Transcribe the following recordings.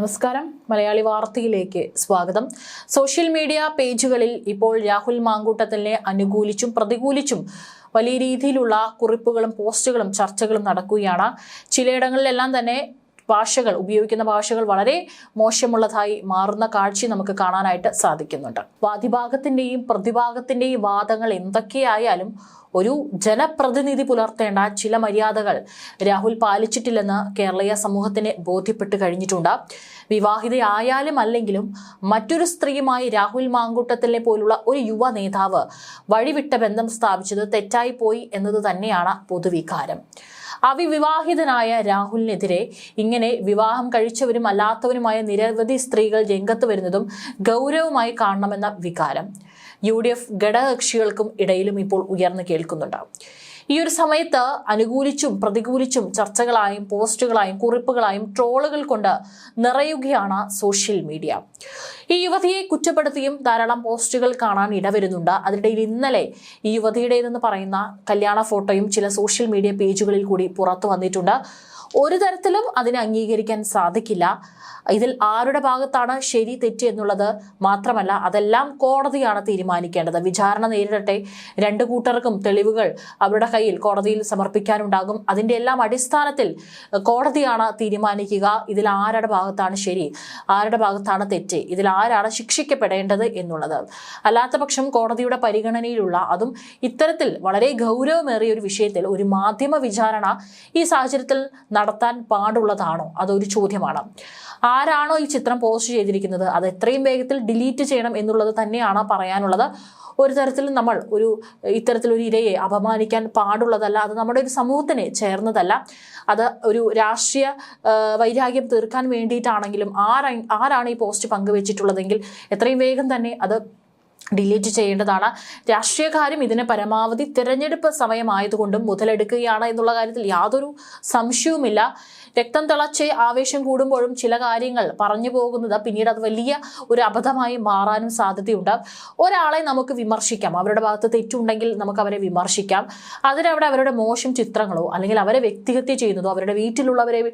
നമസ്കാരം. മലയാളി വാർത്തയിലേക്ക് സ്വാഗതം. സോഷ്യൽ മീഡിയ പേജുകളിൽ ഇപ്പോൾ രാഹുൽ മാങ്കൂട്ടത്തിനെ അനുകൂലിച്ചും പ്രതികൂലിച്ചും വലിയ രീതിയിലുള്ള കുറിപ്പുകളും പോസ്റ്റുകളും ചർച്ചകളും നടക്കുകയാണ്. ചിലയിടങ്ങളിലെല്ലാം തന്നെ ഭാഷകൾ ഉപയോഗിക്കുന്ന ഭാഷകൾ വളരെ മോശമുള്ളതായി മാറുന്ന കാഴ്ച നമുക്ക് കാണാനായിട്ട് സാധിക്കുന്നുണ്ട്. വാദിഭാഗത്തിന്റെയും പ്രതിഭാഗത്തിന്റെയും വാദങ്ങൾ എന്തൊക്കെയായാലും ഒരു ജനപ്രതിനിധി പുലർത്തേണ്ട ചില മര്യാദകൾ രാഹുൽ പാലിച്ചിട്ടില്ലെന്ന് കേരളീയ സമൂഹത്തിന് ബോധ്യപ്പെട്ട് കഴിഞ്ഞിട്ടുണ്ട്. വിവാഹിതയായാലും അല്ലെങ്കിലും മറ്റൊരു സ്ത്രീയുമായി രാഹുൽ മാങ്കൂട്ടത്തിലെ പോലുള്ള ഒരു യുവ നേതാവ് വഴിവിട്ട ബന്ധം സ്ഥാപിച്ചത് തെറ്റായി പോയി എന്നത് തന്നെയാണ് പൊതുവികാരം. അവിവാഹിതനായ രാഹുലിനെതിരെ ഇങ്ങനെ വിവാഹം കഴിച്ചവരും അല്ലാത്തവരുമായ നിരവധി സ്ത്രീകൾ രംഗത്ത് വരുന്നതും ഗൗരവമായി കാണണമെന്ന വികാരം. യു ഡി എഫ് ഘടകകക്ഷികൾക്കും ഇടയിലും ഇപ്പോൾ ഉയർന്നു കേൾക്കുന്നുണ്ട്. ഈ ഒരു സമയത്ത് അനുകൂലിച്ചും പ്രതികൂലിച്ചും ചർച്ചകളായും പോസ്റ്റുകളായും കുറിപ്പുകളായും ട്രോളുകൾ കൊണ്ട് നിറയുകയാണ് സോഷ്യൽ മീഡിയ. ഈ യുവതിയെ കുറ്റപ്പെടുത്തിയും ധാരാളം പോസ്റ്റുകൾ കാണാൻ ഇടവരുന്നുണ്ട്. അതിനിടയിൽ ഇന്നലെ ഈ യുവതിയുടേതെന്ന് പറയുന്ന കല്യാണ ഫോട്ടോയും ചില സോഷ്യൽ മീഡിയ പേജുകളിൽ കൂടി പുറത്തു വന്നിട്ടുണ്ട്. ഒരു തരത്തിലും അതിനെ അംഗീകരിക്കാൻ സാധിക്കില്ല. ഇതിൽ ആരുടെ ഭാഗത്താണ് ശരി തെറ്റ് എന്നുള്ളത് മാത്രമല്ല അതെല്ലാം കോടതിയാണ് തീരുമാനിക്കേണ്ടത്. വിചാരണ നേരിടട്ടെ. രണ്ട് കൂട്ടർക്കും തെളിവുകൾ അവരുടെ കയ്യിൽ കോടതിയിൽ സമർപ്പിക്കാനുണ്ടാകും. അതിന്റെ എല്ലാം അടിസ്ഥാനത്തിൽ കോടതിയാണ് തീരുമാനിക്കുക. ഇതിൽ ആരുടെ ഭാഗത്താണ് ശരി ആരുടെ ഭാഗത്താണ് തെറ്റ് ഇതിൽ ആരാണ് ശിക്ഷിക്കപ്പെടേണ്ടത് എന്നുള്ളത്. അല്ലാത്ത പക്ഷം കോടതിയുടെ പരിഗണനയിലുള്ള അതും ഇത്തരത്തിൽ വളരെ ഗൗരവമേറിയ ഒരു വിഷയത്തിൽ ഒരു മാധ്യമ വിചാരണ ഈ സാഹചര്യത്തിൽ നടത്താൻ പാടുള്ളതാണോ? അതൊരു ചോദ്യമാണ്. ആരാണോ ഈ ചിത്രം പോസ്റ്റ് ചെയ്തിരിക്കുന്നത്? അത് എത്രയും വേഗത്തിൽ ഡിലീറ്റ് ചെയ്യണം എന്നുള്ളത് തന്നെയാണ് പറയാനുള്ളത്. ഒരു തരത്തിൽ നമ്മൾ ഒരു ഇത്തരത്തിലൊരു ഇരയെ അപമാനിക്കാൻ പാടുള്ളതല്ല. അത് നമ്മുടെ ഒരു സമൂഹത്തിനെ ചേർന്നതല്ല. അത് ഒരു രാഷ്ട്രീയ വൈരാഗ്യം തീർക്കാൻ വേണ്ടിയിട്ടാണെങ്കിലും ആരാ ആരാണ് ഈ പോസ്റ്റ് പങ്കുവച്ചിട്ടുള്ളതെങ്കിൽ എത്രയും വേഗം തന്നെ അത് ഡിലീറ്റ് ചെയ്യേണ്ടതാണ്. രാഷ്ട്രീയക്കാരും ഇതിനെ പരമാവധി തിരഞ്ഞെടുപ്പ് സമയമായതുകൊണ്ടും മുതലെടുക്കുകയാണ് എന്നുള്ള കാര്യത്തിൽ യാതൊരു സംശയവുമില്ല. രക്തം തിളച്ച് ആവേശം കൂടുമ്പോഴും ചില കാര്യങ്ങൾ പറഞ്ഞു പോകുന്നത് പിന്നീട് അത് വലിയ ഒരു അബദ്ധമായി മാറാനും സാധ്യതയുണ്ട്. ഒരാളെ നമുക്ക് വിമർശിക്കാം. അവരുടെ ഭാഗത്ത് തെറ്റുണ്ടെങ്കിൽ നമുക്ക് അവരെ വിമർശിക്കാം. അതിനവിടെ അവരുടെ മോശം ചിത്രങ്ങളോ അല്ലെങ്കിൽ അവരെ വ്യക്തിഹത്യ ചെയ്യുന്നതോ അവരുടെ വീട്ടിലുള്ളവരെ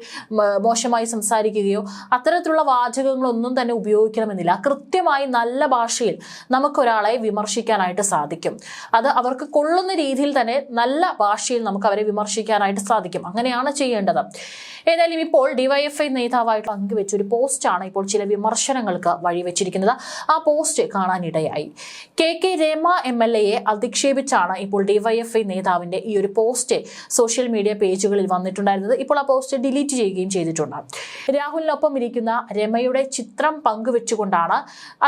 മോശമായി സംസാരിക്കുകയോ അത്തരത്തിലുള്ള വാചകങ്ങളൊന്നും തന്നെ ഉപയോഗിക്കണമെന്നില്ല. കൃത്യമായി നല്ല ഭാഷയിൽ നമുക്കൊരാളെ വിമർശിക്കാനായിട്ട് സാധിക്കും. അത് അവർക്ക് കൊള്ളുന്ന രീതിയിൽ തന്നെ നല്ല ഭാഷയിൽ നമുക്ക് അവരെ വിമർശിക്കാനായിട്ട് സാധിക്കും. അങ്ങനെയാണ് ചെയ്യേണ്ടത്. ഏതായാലും ഇപ്പോൾ ഡിവൈഎഫ്ഐ നേതാവായിട്ട് പങ്കുവെച്ച ഒരു പോസ്റ്റാണ് ഇപ്പോൾ ചില വിമർശനങ്ങൾക്ക് വഴിവെച്ചിരിക്കുന്നത്. ആ പോസ്റ്റ് കാണാനിടയായി. K K Rema M L എയെ അധിക്ഷേപിച്ചാണ് ഇപ്പോൾ ഡിവൈഎഫ്ഐ നേതാവിന്റെ ഈ ഒരു പോസ്റ്റ് സോഷ്യൽ മീഡിയ പേജുകളിൽ വന്നിട്ടുണ്ടായിരുന്നത്. ഇപ്പോൾ ആ പോസ്റ്റ് ഡിലീറ്റ് ചെയ്യുകയും ചെയ്തിട്ടുണ്ട്. രാഹുലിനൊപ്പം ഇരിക്കുന്ന രമയുടെ ചിത്രം പങ്കുവെച്ചുകൊണ്ടാണ്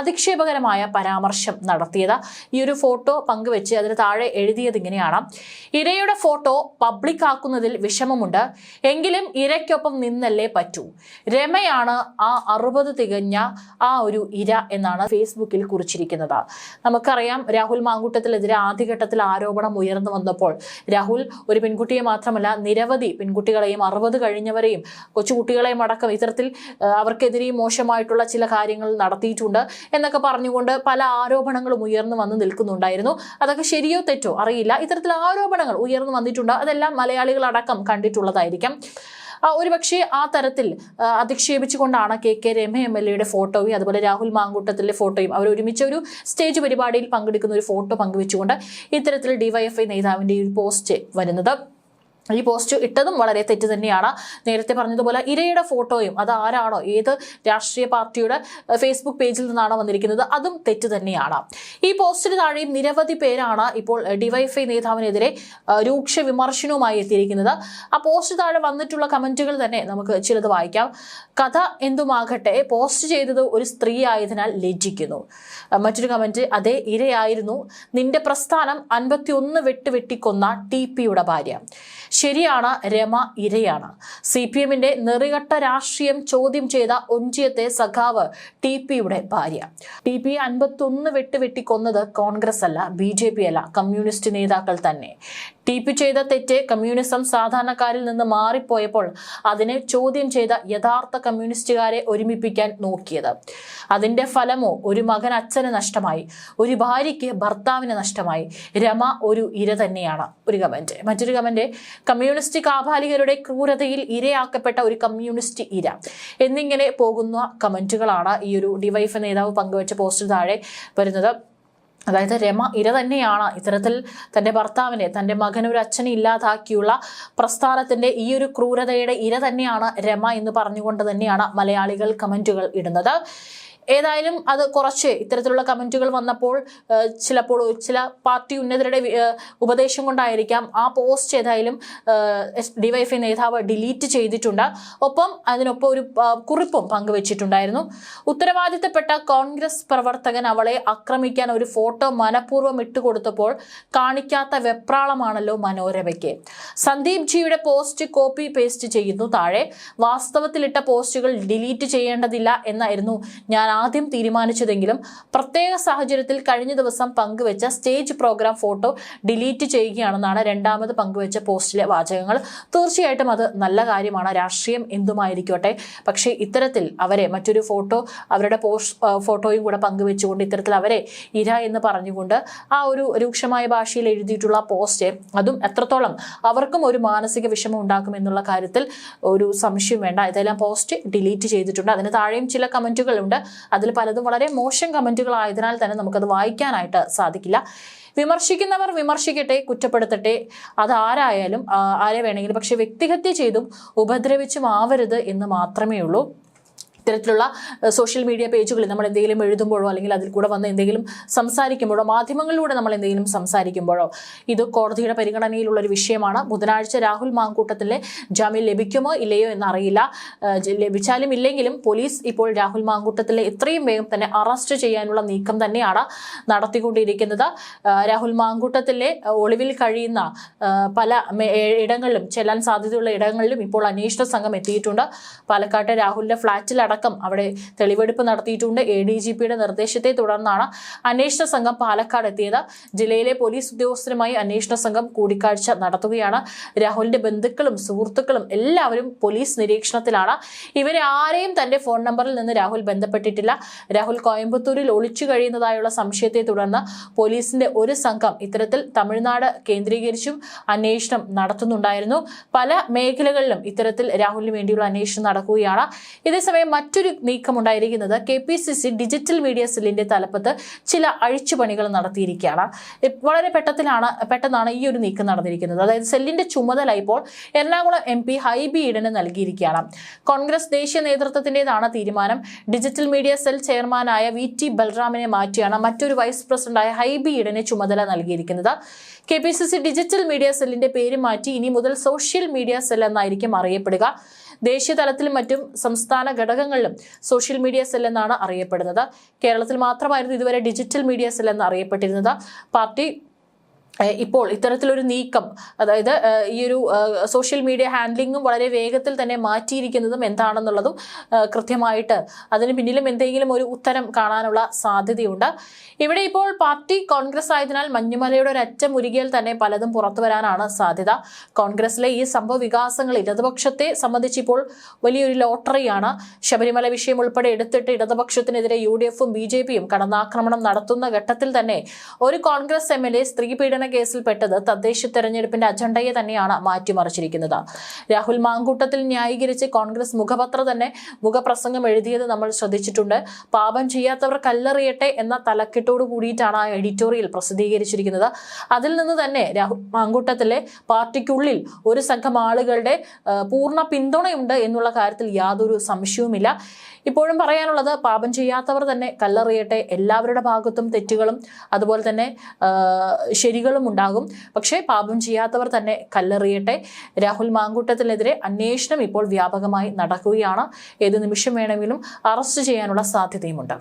അധിക്ഷേപകരമായ പരാമർശം നടത്തിയത്. ഈ ഒരു ഫോട്ടോ പങ്കുവെച്ച് അതിന് താഴെ എഴുതിയത് ഇങ്ങനെയാണ്. ഇരയുടെ ഫോട്ടോ പബ്ലിക് ആക്കുന്നതിൽ വിഷമമുണ്ട്. എങ്കിലും ഇരയ്ക്കൊപ്പം നിന്നല്ലേ പറ്റൂ. രമയാണ് ആ അറുപത് തികഞ്ഞ ആ ഒരു ഇര എന്നാണ് ഫേസ്ബുക്കിൽ കുറിച്ചിരിക്കുന്നത്. നമുക്കറിയാം രാഹുൽ മാങ്കൂട്ടത്തിനെതിരെ ആദ്യഘട്ടത്തിൽ ആരോപണം ഉയർന്നു വന്നപ്പോൾ രാഹുൽ ഒരു പെൺകുട്ടിയെ മാത്രമല്ല നിരവധി പെൺകുട്ടികളെയും അറുപത് കഴിഞ്ഞവരെയും കൊച്ചുകുട്ടികളെയും അടക്കം ഇത്തരത്തിൽ അവർക്കെതിരെയും മോശമായിട്ടുള്ള ചില കാര്യങ്ങൾ നടത്തിയിട്ടുണ്ട് എന്നൊക്കെ പറഞ്ഞുകൊണ്ട് പല ആരോപണങ്ങളും ഉയർന്നു വന്ന് നിൽക്കുന്നുണ്ടായിരുന്നു. അതൊക്കെ ശരിയോ തെറ്റോ അറിയില്ല. ഇത്തരത്തിൽ ആരോപണങ്ങൾ ഉയർന്നു വന്നിട്ടുണ്ട്. അതെല്ലാം മലയാളികളടക്കം കണ്ടിട്ടുള്ളതായിരിക്കും. ഒരുപക്ഷെ ആ തരത്തിൽ അധിക്ഷേപിച്ചുകൊണ്ടാണ് K K Rema M L എയുടെ ഫോട്ടോയും അതുപോലെ രാഹുൽ മാങ്കൂട്ടത്തിലെ ഫോട്ടോയും അവർ ഒരുമിച്ച് ഒരു സ്റ്റേജ് പരിപാടിയിൽ പങ്കെടുക്കുന്ന ഒരു ഫോട്ടോ പങ്കുവെച്ചുകൊണ്ട് ഇത്തരത്തിൽ ഡിവൈഎഫ്ഐ നേതാവിന്റെ ഒരു പോസ്റ്റ് വരുന്നത്. ഈ പോസ്റ്റ് ഇട്ടതും വളരെ തെറ്റ് തന്നെയാണ്. നേരത്തെ പറഞ്ഞതുപോലെ ഇരയുടെ ഫോട്ടോയും അത് ആരാണോ? ഏത് രാഷ്ട്രീയ പാർട്ടിയുടെ ഫേസ്ബുക്ക് പേജിൽ നിന്നാണോ വന്നിരിക്കുന്നത്? അതും തെറ്റ് തന്നെയാണ്. ഈ പോസ്റ്റിന് താഴെയും നിരവധി പേരാണ് ഇപ്പോൾ ഡിവൈഫൈ നേതാവിനെതിരെ രൂക്ഷ വിമർശനവുമായി എത്തിയിരിക്കുന്നത്. ആ പോസ്റ്റ് താഴെ വന്നിട്ടുള്ള കമന്റുകൾ തന്നെ നമുക്ക് ചിലത് വായിക്കാം. കഥ എന്തുമാകട്ടെ പോസ്റ്റ് ചെയ്തത് ഒരു സ്ത്രീ ആയതിനാൽ ലജ്ജിക്കുന്നു. മറ്റൊരു കമന്റ് അതേ ഇരയായിരുന്നു. നിന്റെ പ്രസ്ഥാനം അൻപത്തി ഒന്ന് വെട്ട് വെട്ടിക്കൊന്ന ടി പിയുടെ ഭാര്യ. ശരിയാണ് രമ ഇരയാണ്. സി പി എമ്മിന്റെ നെറികട്ട രാഷ്ട്രീയം ചോദ്യം ചെയ്ത ഒഞ്ചിയത്തെ സഖാവ് ടി പിയുടെ ഭാര്യ. ടി പി അൻപത്തൊന്ന് വെട്ടുവെട്ടി കൊന്നത് കോൺഗ്രസ് അല്ല ബി ജെ പി അല്ല കമ്മ്യൂണിസ്റ്റ് നേതാക്കൾ തന്നെ. ടി പി ചെയ്ത തെറ്റ് കമ്മ്യൂണിസം സാധാരണക്കാരിൽ നിന്ന് മാറിപ്പോയപ്പോൾ അതിനെ ചോദ്യം ചെയ്ത യഥാർത്ഥ കമ്മ്യൂണിസ്റ്റുകാരെ ഒരുമിപ്പിക്കാൻ നോക്കിയത്. അതിന്റെ ഫലമോ ഒരു മകൻ അച്ഛന് നഷ്ടമായി ഒരു ഭാര്യയ്ക്ക് ഭർത്താവിന് നഷ്ടമായി രമ ഒരു ഇര തന്നെയാണ്. ഒരു കമന്റ് മറ്റൊരു കമന്റ് കമ്മ്യൂണിസ്റ്റ് കാബാലികരുടെ ക്രൂരതയിൽ ഇരയാക്കപ്പെട്ട ഒരു കമ്മ്യൂണിസ്റ്റ് ഇര. എന്നിങ്ങനെ പോകുന്ന കമന്റുകളാണ് ഈ ഒരു ഡിവൈഫ് നേതാവ് പങ്കുവച്ച പോസ്റ്റിന് താഴെ വരുന്നത്. അതായത് രമ ഇര തന്നെയാണ് ഇത്തരത്തിൽ തന്റെ ഭർത്താവിനെ തന്റെ മകൻ ഒരു അച്ഛനെ ഇല്ലാതാക്കിയുള്ള പ്രസ്ഥാനത്തിന്റെ ഈ ഒരു ക്രൂരതയുടെ ഇര തന്നെയാണ് രമ എന്ന് പറഞ്ഞുകൊണ്ട് തന്നെയാണ് മലയാളികൾ കമന്റുകൾ ഇടുന്നത്. ഏതായാലും അത് കുറച്ച് ഇത്തരത്തിലുള്ള കമന്റുകൾ വന്നപ്പോൾ ചിലപ്പോൾ ചില പാർട്ടി ഉന്നതരുടെ ഉപദേശം കൊണ്ടായിരിക്കാം ആ പോസ്റ്റ് ഏതായാലും ഡിവൈഫൈ നേതാവ് ഡിലീറ്റ് ചെയ്തിട്ടുണ്ട്. ഒപ്പം അതിനൊപ്പം ഒരു കുറിപ്പും പങ്കുവച്ചിട്ടുണ്ടായിരുന്നു. ഉത്തരവാദിത്തപ്പെട്ട കോൺഗ്രസ് പ്രവർത്തകൻ അവളെ ആക്രമിക്കാൻ ഒരു ഫോട്ടോ മനഃപൂർവം ഇട്ടുകൊടുത്തപ്പോൾ കാണിക്കാത്ത വെപ്രാളമാണല്ലോ മനോരമയ്ക്ക്. സന്ദീപ് ജിയുടെ പോസ്റ്റ് കോപ്പി പേസ്റ്റ് ചെയ്യുന്നു താഴെ. വാസ്തവത്തിലിട്ട പോസ്റ്റുകൾ ഡിലീറ്റ് ചെയ്യേണ്ടതില്ല എന്നായിരുന്നു ഞാൻ ആദ്യം തീരുമാനിച്ചതെങ്കിലും പ്രത്യേക സാഹചര്യത്തിൽ കഴിഞ്ഞ ദിവസം പങ്കുവെച്ച സ്റ്റേജ് പ്രോഗ്രാം ഫോട്ടോ ഡിലീറ്റ് ചെയ്യുകയാണെന്നാണ് രണ്ടാമത് പങ്കുവെച്ച പോസ്റ്റിലെ വാചകങ്ങൾ. തീർച്ചയായിട്ടും അത് നല്ല കാര്യമാണ്. രാഷ്ട്രീയം എന്തുമായിരിക്കട്ടെ. പക്ഷേ ഇത്തരത്തിൽ അവരെ മറ്റൊരു ഫോട്ടോ അവരുടെ പോസ്റ്റ് ഫോട്ടോയും കൂടെ പങ്കുവെച്ചുകൊണ്ട് ഇത്തരത്തിൽ അവരെ ഇര എന്ന് പറഞ്ഞുകൊണ്ട് ആ ഒരു രൂക്ഷമായ ഭാഷയിൽ എഴുതിയിട്ടുള്ള പോസ്റ്റ് അതും എത്രത്തോളം അവർക്കും ഒരു മാനസിക വിഷമം ഉണ്ടാക്കും എന്നുള്ള കാര്യത്തിൽ ഒരു സംശയം വേണ്ട. ഇതെല്ലാം പോസ്റ്റ് ഡിലീറ്റ് ചെയ്തിട്ടുണ്ട്. അതിന് താഴെയും ചില കമന്റുകളുണ്ട്. അതിൽ പലതും വളരെ മോശം കമന്റുകളായതിനാൽ തന്നെ നമുക്കത് വായിക്കാനായിട്ട് സാധിക്കില്ല. വിമർശിക്കുന്നവർ വിമർശിക്കട്ടെ കുറ്റപ്പെടുത്തട്ടെ അതാരായാലും ആരെ വേണമെങ്കിലും പക്ഷെ വ്യക്തിഹത്യ ചെയ്തും ഉപദ്രവിച്ചും ആവരുത് എന്ന് മാത്രമേ ഉള്ളൂ ഇത്തരത്തിലുള്ള സോഷ്യൽ മീഡിയ പേജുകളിൽ നമ്മൾ എന്തെങ്കിലും എഴുതുമ്പോഴോ അല്ലെങ്കിൽ അതിൽ കൂടെ വന്ന് എന്തെങ്കിലും സംസാരിക്കുമ്പോഴോ മാധ്യമങ്ങളിലൂടെ നമ്മൾ എന്തെങ്കിലും സംസാരിക്കുമ്പോഴോ ഇത് കോടതിയുടെ പരിഗണനയിലുള്ള ഒരു വിഷയമാണ്. ബുധനാഴ്ച രാഹുൽ മാങ്കൂട്ടത്തിലെ ജാമ്യം ലഭിക്കുമോ ഇല്ലയോ എന്നറിയില്ല. ലഭിച്ചാലും ഇല്ലെങ്കിലും പോലീസ് ഇപ്പോൾ രാഹുൽ മാങ്കൂട്ടത്തിലെ എത്രയും വേഗം തന്നെ അറസ്റ്റ് ചെയ്യാനുള്ള നീക്കം തന്നെയാണ് നടത്തിക്കൊണ്ടിരിക്കുന്നത്. രാഹുൽ മാങ്കൂട്ടത്തിലെ ഒളിവിൽ കഴിയുന്ന പല ഇടങ്ങളിലും ചെല്ലാൻ സാധ്യതയുള്ള ഇടങ്ങളിലും ഇപ്പോൾ അന്വേഷണ സംഘം എത്തിയിട്ടുണ്ട്. പാലക്കാട്ടെ രാഹുലിന്റെ ഫ്ളാറ്റിലടക്കം അവിടെ തെളിവെടുപ്പ് നടത്തിയിട്ടുണ്ട്. എ ഡി ജി പിയുടെ നിർദ്ദേശത്തെ തുടർന്നാണ് അന്വേഷണ സംഘം പാലക്കാട് എത്തിയത്. ജില്ലയിലെ പോലീസ് ഉദ്യോഗസ്ഥരുമായി അന്വേഷണ സംഘം കൂടിക്കാഴ്ച നടത്തുകയാണ്. രാഹുലിന്റെ ബന്ധുക്കളും സുഹൃത്തുക്കളും എല്ലാവരും പോലീസ് നിരീക്ഷണത്തിലാണ്. ഇവരെ ആരെയും തന്റെ ഫോൺ നമ്പറിൽ നിന്ന് രാഹുൽ ബന്ധപ്പെട്ടിട്ടില്ല. രാഹുൽ കോയമ്പത്തൂരിൽ ഒളിച്ചു കഴിയുന്നതായുള്ള സംശയത്തെ തുടർന്ന് പോലീസിന്റെ ഒരു സംഘം ഇത്തരത്തിൽ തമിഴ്നാട് കേന്ദ്രീകരിച്ചും അന്വേഷണം നടത്തുന്നുണ്ടായിരുന്നു. പല മേഖലകളിലും ഇത്തരത്തിൽ രാഹുലിന് വേണ്ടിയുള്ള അന്വേഷണം നടക്കുകയാണ്. ഇതേസമയം മറ്റൊരു നീക്കമുണ്ടായിരിക്കുന്നത് K P C C digital media സെല്ലിന്റെ തലപ്പത്ത് ചില അഴിച്ചുപണികൾ നടത്തിയിരിക്കുകയാണ്. വളരെ പെട്ടത്തിലാണ് പെട്ടെന്നാണ് ഈ ഒരു നീക്കം നടന്നിരിക്കുന്നത്. അതായത് സെല്ലിന്റെ ചുമതല ഇപ്പോൾ എറണാകുളം എം പി ഹൈബി ഈഡന് നൽകിയിരിക്കുകയാണ്. കോൺഗ്രസ് ദേശീയ നേതൃത്വത്തിന്റേതാണ് തീരുമാനം. ഡിജിറ്റൽ മീഡിയ സെൽ ചെയർമാനായ വി ടി ബൽറാമിനെ മാറ്റിയാണ് മറ്റൊരു വൈസ് പ്രസിഡന്റായ ഹൈബി ഈഡന് ചുമതല നൽകിയിരിക്കുന്നത്. K P C C digital media സെല്ലിന്റെ പേര് മാറ്റി ഇനി മുതൽ സോഷ്യൽ മീഡിയ സെൽ എന്നായിരിക്കും അറിയപ്പെടുക. ദേശീയ തലത്തിലും മറ്റും സംസ്ഥാന ഘടകങ്ങളിലും സോഷ്യൽ മീഡിയ സെൽ എന്നാണ് അറിയപ്പെടുന്നത്. കേരളത്തിൽ മാത്രമായിരുന്നു ഇതുവരെ ഡിജിറ്റൽ മീഡിയ സെൽ എന്ന് അറിയപ്പെട്ടിരുന്നത്. പാർട്ടി ഇപ്പോൾ ഇത്തരത്തിലൊരു നീക്കം അതായത് ഈ ഒരു സോഷ്യൽ മീഡിയ ഹാൻഡ്ലിങ്ങും വളരെ വേഗത്തിൽ തന്നെ മാറ്റിയിരിക്കുന്നതും എന്താണെന്നുള്ളതും കൃത്യമായിട്ട് അതിന് പിന്നിലും എന്തെങ്കിലും ഒരു ഉത്തരം കാണാനുള്ള സാധ്യതയുണ്ട്. ഇവിടെ ഇപ്പോൾ പാർട്ടി കോൺഗ്രസ് ആയതിനാൽ മഞ്ഞുമലയുടെ ഒരു അറ്റം ഉരുകിയാൽ തന്നെ പലതും പുറത്തു വരാനാണ് സാധ്യത. കോൺഗ്രസിലെ ഈ സംഭവ വികാസങ്ങൾ ഇടതുപക്ഷത്തെ സംബന്ധിച്ചിപ്പോൾ വലിയൊരു ലോട്ടറിയാണ്. ശബരിമല വിഷയം ഉൾപ്പെടെ എടുത്തിട്ട് ഇടതുപക്ഷത്തിനെതിരെ യു ഡി എഫും ബി ജെ പിയും കടന്നാക്രമണം നടത്തുന്ന ഘട്ടത്തിൽ തന്നെ ഒരു കോൺഗ്രസ് എം എൽ എ സ്ത്രീ കേസിൽപ്പെട്ടത് തദ്ദേശ തെരഞ്ഞെടുപ്പിന്റെ അജണ്ടയെ തന്നെയാണ് മാറ്റിമറിച്ചിരിക്കുന്നത്. രാഹുൽ മാങ്കൂട്ടത്തിൽ ന്യായീകരിച്ച് കോൺഗ്രസ് മുഖപത്ര തന്നെ മുഖപ്രസംഗം എഴുതിയത് നമ്മൾ ശ്രദ്ധിച്ചിട്ടുണ്ട്. പാപം ചെയ്യാത്തവർ കല്ലെറിയട്ടെ എന്ന തലക്കെട്ടോട് കൂടിയിട്ടാണ് ആ എഡിറ്റോറിയൽ പ്രസിദ്ധീകരിച്ചിരിക്കുന്നത്. അതിൽ നിന്ന് തന്നെ രാഹുൽ മാങ്കൂട്ടത്തിലെ പാർട്ടിക്കുള്ളിൽ ഒരു സംഘം ആളുകളുടെ പൂർണ പിന്തുണയുണ്ട് എന്നുള്ള കാര്യത്തിൽ യാതൊരു സംശയവുമില്ല. ഇപ്പോഴും പറയാനുള്ളത് പാപം ചെയ്യാത്തവർ തന്നെ കല്ലെറിയട്ടെ എല്ലാവരുടെ ഭാഗത്തും തെറ്റുകളും അതുപോലെ തന്നെ ശരികളും ഉണ്ടാകും. പക്ഷേ പാപം ചെയ്യാത്തവർ തന്നെ കല്ലെറിയട്ടെ. രാഹുൽ മാങ്കൂട്ടത്തിനെതിരെ അന്വേഷണം ഇപ്പോൾ വ്യാപകമായി നടക്കുകയാണ്. ഏത് നിമിഷം വേണമെങ്കിലും അറസ്റ്റ് ചെയ്യാനുള്ള സാധ്യതയുമുണ്ട്.